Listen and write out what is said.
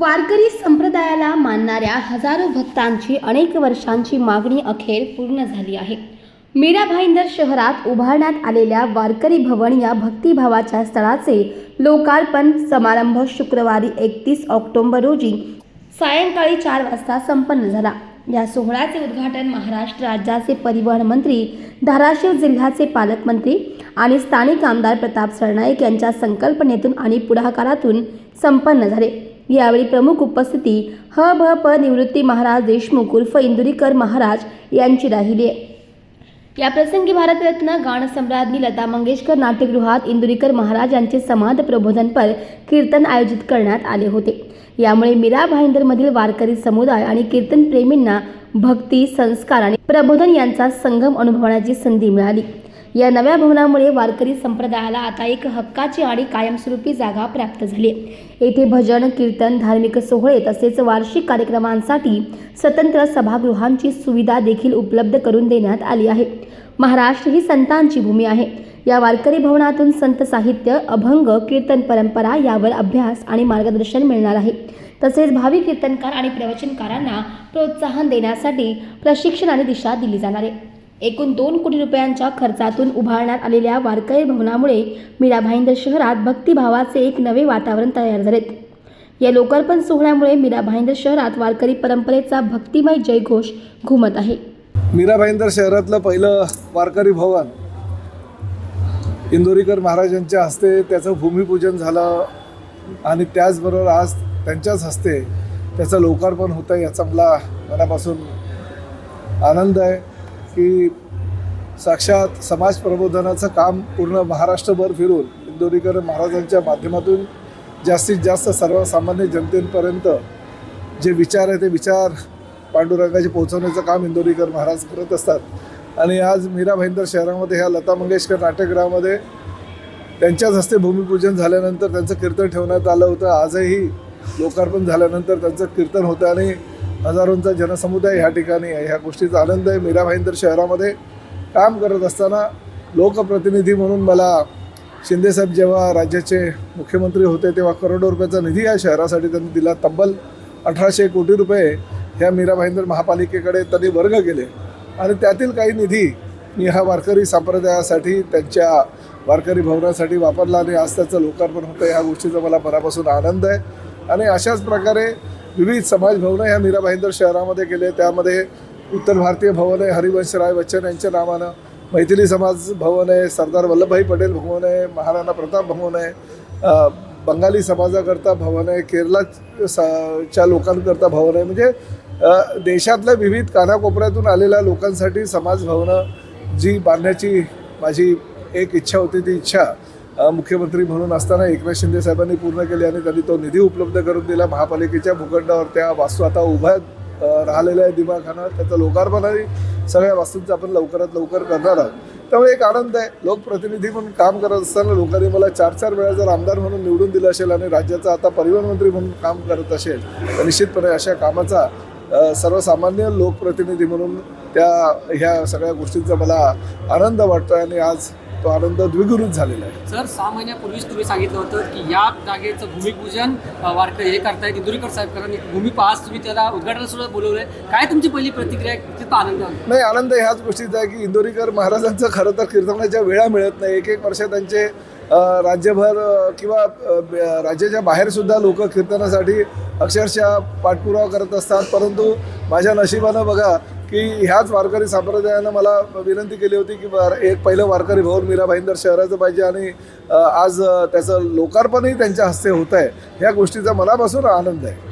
वारकरी संप्रदायाला मानणाऱ्या हजारो भक्तांची अनेक वर्षांची मागणी अखेर पूर्ण झाली आहे. मीरा भाईंदर शहरात उभारण्यात आलेल्या वारकरी भवन या भक्तिभावाच्या स्थळाचे लोकार्पण समारंभ शुक्रवारी एकतीस ऑक्टोबर रोजी सायंकाळी चार वाजता संपन्न झाला. या सोहळ्याचे उद्घाटन महाराष्ट्र राज्याचे परिवहन मंत्री धाराशिव जिल्ह्याचे पालकमंत्री आणि स्थानिक आमदार प्रताप सरनाईक यांच्या संकल्पनेतून आणि पुढाकारातून संपन्न झाले. यावेळी प्रमुख उपस्थिती ह भ प निवृत्ती महाराज देशमुख उर्फ इंदुरीकर महाराज यांची राहिली. याप्रसंगी या प्रसंगी भारतरत्न गाणसम्राज्ञी लता मंगेशकर नाट्यगृहात इंदुरीकर महाराज यांचे समाध प्रबोधनपर कीर्तन आयोजित करण्यात आले होते. यामुळे मीरा भाईंदरमधील वारकरी समुदाय आणि कीर्तनप्रेमींना भक्ती संस्कार आणि प्रबोधन यांचा संगम अनुभवण्याची संधी मिळाली. या नव्या भवनामुळे वारकरी संप्रदायाला आता एक हक्काची आणि कायमस्वरूपी जागा प्राप्त झाली. येथे भजन कीर्तन धार्मिक सोहळे तसेच वार्षिक कार्यक्रमांसाठी स्वतंत्र सभागृहांची सुविधा देखील उपलब्ध करून देण्यात आली आहे. महाराष्ट्र ही संतांची भूमी आहे. या वारकरी भवनातून संत साहित्य अभंग कीर्तन परंपरा यावर अभ्यास आणि मार्गदर्शन मिळणार आहे. तसेच भावी कीर्तनकार आणि प्रवचनकारांना प्रोत्साहन देण्यासाठी प्रशिक्षण आणि दिशा दिली जाणार आहे. एकूण दोन कोटी रुपयांच्या खर्चातून उभारण्यात आलेल्या वारकरी भवनामुळे मीरा भाईंदर शहरात भक्तिभावाचे एक नवे वातावरण तयार झालेत. या लोकार्पण सोहळ्यामुळे मीरा भाईंदर शहरात वारकरी परंपरेचा भक्तिमय जयघोष घुमत आहे. मीरा भाईंदर शहरातलं पहिलं वारकरी भवन इंदोरीकर महाराजांच्या हस्ते त्याचं भूमिपूजन झालं आणि त्याचबरोबर आज त्यांच्याच हस्ते त्याचं लोकार्पण होतं याचा मला मनापासून आनंद आहे. की साक्षात समाज प्रबोधनाचं काम पूर्ण महाराष्ट्रभर फिरून इंदोरीकर महाराजांच्या माध्यमातून जास्तीत जास्त सर्वसामान्य जनतेपर्यंत जे विचार आहे ते विचार पांडुरंगाचे पोहोचवण्याचं काम इंदोरीकर महाराज करत असतात. आणि आज मीरा भाईंदर शहरामध्ये ह्या लता मंगेशकर नाट्यगृहामध्ये त्यांच्याच हस्ते भूमिपूजन झाल्यानंतर त्यांचं कीर्तन ठेवण्यात आलं होतं. आजही लोकार्पण झाल्यानंतर त्यांचं कीर्तन होतं आणि हजारोंचा जनसमुदाय ह्या ठिकाणी आहे. ह्या गोष्टीचा आनंद आहे. मीराबाईंदर शहरामध्ये काम करत असताना लोकप्रतिनिधी म्हणून मला शिंदेसाहेब जेव्हा राज्याचे मुख्यमंत्री होते तेव्हा करोडो रुपयाचा निधी या शहरासाठी त्यांनी दिला. तब्बल अठराशे कोटी रुपये ह्या मीरा भाईंदर महापालिकेकडे त्यांनी वर्ग केले. आणि त्यातील काही निधी मी ह्या वारकरी संप्रदायासाठी त्यांच्या वारकरी भवनासाठी वापरला आणि आज त्याचं लोकार्पण होतं ह्या गोष्टीचा मला मनापासून आनंद आहे. आणि अशाच प्रकारे विविध समाज भवनं ह्या मीरा भाईंदर शहरामध्ये केले. त्यामध्ये उत्तर भारतीय भवन आहे हरिवंशराय बच्चन यांच्या नावानं. मैथिली समाज भवन आहे सरदार वल्लभभाई पटेल भवन आहे महाराणा प्रताप भवन आहे बंगाली समाजाकरता भवन आहे केरला च्या लोकांकरता भवन आहे. म्हणजे देशातल्या विविध कानाकोपऱ्यातून आलेल्या लोकांसाठी समाज भवनं जी बांधण्याची माझी एक इच्छा होती ती इच्छा मुख्यमंत्री म्हणून असताना एकनाथ शिंदे साहेबांनी पूर्ण केली आणि त्यांनी तो निधी उपलब्ध करून दिला. महापालिकेच्या भूखंडावर त्या वास्तू आता उभ्या राहिलेल्या आहे दिमाखानं. त्याचं लोकार्पण आणि सगळ्या वास्तूंचं आपण लवकरात लवकर करणार आहोत. त्यामुळे एक आनंद आहे. लोकप्रतिनिधी म्हणून काम करत असताना लोकांनी मला चार चार वेळा जर आमदार म्हणून निवडून दिलं असेल आणि राज्याचा आता परिवहन मंत्री म्हणून काम करत असेल तर निश्चितपणे अशा कामाचा सर्वसामान्य लोकप्रतिनिधी म्हणून त्या ह्या सगळ्या गोष्टींचा मला आनंद वाटतो आणि आज तो आनंद द्विगुणित झालेला आहे सर सहा महिन्यापूर्वीच तुम्ही सांगितलं होतं की या जागेचं भूमिपूजन वारकरी हे करतायत इंदुरीकर साहेबकरांनी भूमिप आज तुम्ही त्याला उद्घाटनाला सुद्धा बोलवलंय काय तुमची पहिली प्रतिक्रिया आहे? किती आनंद? नाही आनंद ह्याच गोष्टीचा आहे की इंदोरीकर महाराजांचं खरं तर कीर्तनाच्या वेळा मिळत नाही एक एक वर्ष त्यांचे राज्यभर किंवा राज्याच्या बाहेरसुद्धा लोक कीर्तनासाठी अक्षरशः पाठपुरावा करत असतात परंतु माझ्या नशिबानं बघा की ह्याच वारकरी संप्रदायानं मला विनंती केली होती की एक पहिलं वारकरी भवन मीरा भाईंदर शहराचं पाहिजे आणि आज त्याचं लोकार्पणही त्यांच्या हस्ते होत आहे ह्या गोष्टीचा मनापासून आनंद आहे.